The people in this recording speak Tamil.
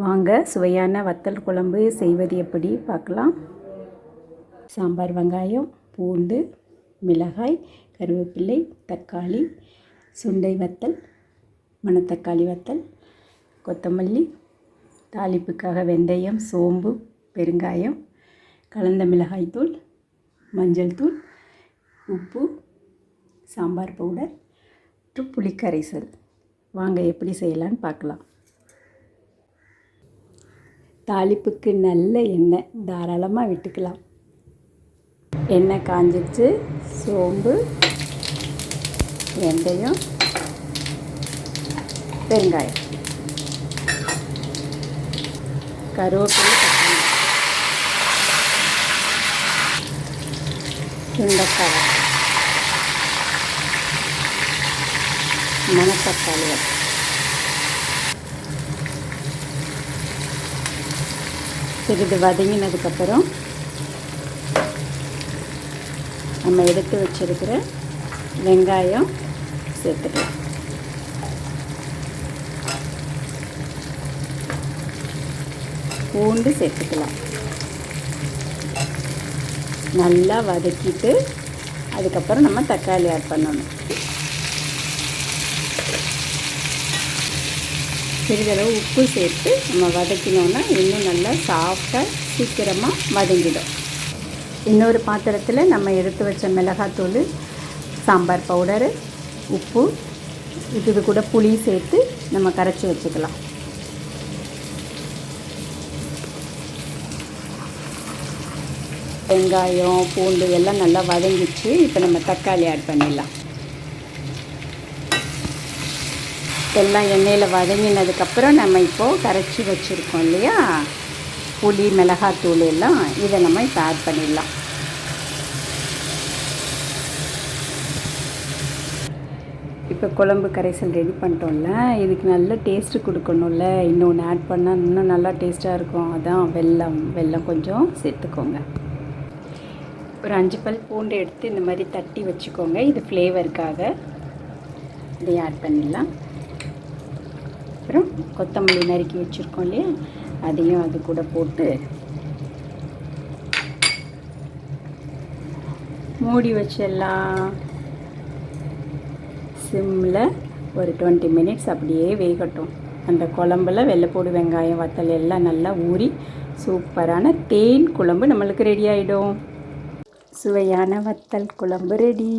வாங்க சுவையான வத்தல் குழம்பு செய்வது எப்படி பார்க்கலாம். சாம்பார் வெங்காயம் பூண்டு மிளகாய் கருவேப்பிள்ளை தக்காளி சுண்டை வத்தல் மணத்தக்காளி வத்தல் கொத்தமல்லி தாளிப்புக்காக வெந்தயம் சோம்பு பெருங்காயம் கலந்த மிளகாய்த்தூள் மஞ்சள் தூள் உப்பு சாம்பார் பவுடர் மற்றும் புளிக்கரைசல். வாங்க எப்படி செய்யலான்னு பார்க்கலாம். தாளிப்புக்கு நல்ல எண்ணெய் தாராளமாக விட்டுக்கலாம். எண்ணெய் காஞ்சிடுச்சு சோம்பு வெந்தயம் பெருங்காயம். கருவேப்பிலை சுண்டக்காய். மணத்தக்காளி. சிறிது வதங்கினதுக்கப்புறம் நம்ம எடுத்து வச்சிருக்கிற வெங்காயம் சேர்த்துக்கலாம். பூண்டு சேர்த்துக்கலாம். நல்லா வதக்கிட்டு அதுக்கப்புறம் நம்ம தக்காளி ஆட் பண்ணணும். சிறிதளவு உப்பு சேர்த்து நம்ம வதக்கினோன்னா இன்னும் நல்லா சாஃப்டாக சீக்கிரமாக வதங்கிடும். இன்னொரு பாத்திரத்தில் நம்ம எடுத்து வச்ச மிளகாத்தூள் சாம்பார் பவுடரு உப்பு இது கூட புளி சேர்த்து நம்ம கரைச்சி வச்சுக்கலாம். வெங்காயம் பூண்டு எல்லாம் நல்லா வதங்கிச்சு. இப்போ நம்ம தக்காளி ஆட் பண்ணிடலாம். எல்லாம் எண்ணெயில் வதங்கினதுக்கப்புறம் நம்ம இப்போது கரைச்சி வச்சுருக்கோம் இல்லையா? புளி மிளகாத்தூள் எல்லாம் இதை நம்ம இப்போ ஆட் பண்ணிடலாம். இப்போ குழம்பு கரைசல் ரெடி பண்ணிட்டோம்ல. இதுக்கு நல்ல டேஸ்ட்டு கொடுக்கணும்ல. இன்னொன்று ஆட் பண்ணால் இன்னும் நல்லா டேஸ்ட்டாக இருக்கும். அதான் வெல்லம். வெல்லம் கொஞ்சம் சேர்த்துக்கோங்க. ஒரு அஞ்சு பல் பூண்டு எடுத்து இந்த மாதிரி தட்டி வச்சுக்கோங்க. இது ஃப்ளேவருக்காக இதையும் ஆட் பண்ணிடலாம். அப்புறம் கொத்தமல்லி நறுக்கி வச்சுருக்கோம் இல்லையா? அதையும் அது கூட போட்டு மூடி வச்சிடலாம் சிம்மில் ஒரு டுவெண்ட்டி மினிட்ஸ் அப்படியே வேகட்டும். அந்த குழம்புல வெள்ளைப்பூடு வெங்காயம் வத்தல் எல்லாம் நல்லா ஊறி சூப்பரான தேன் குழம்பு நம்மளுக்கு ரெடி ஆகிடும் சுவையான வத்தல் குழம்பு ரெடி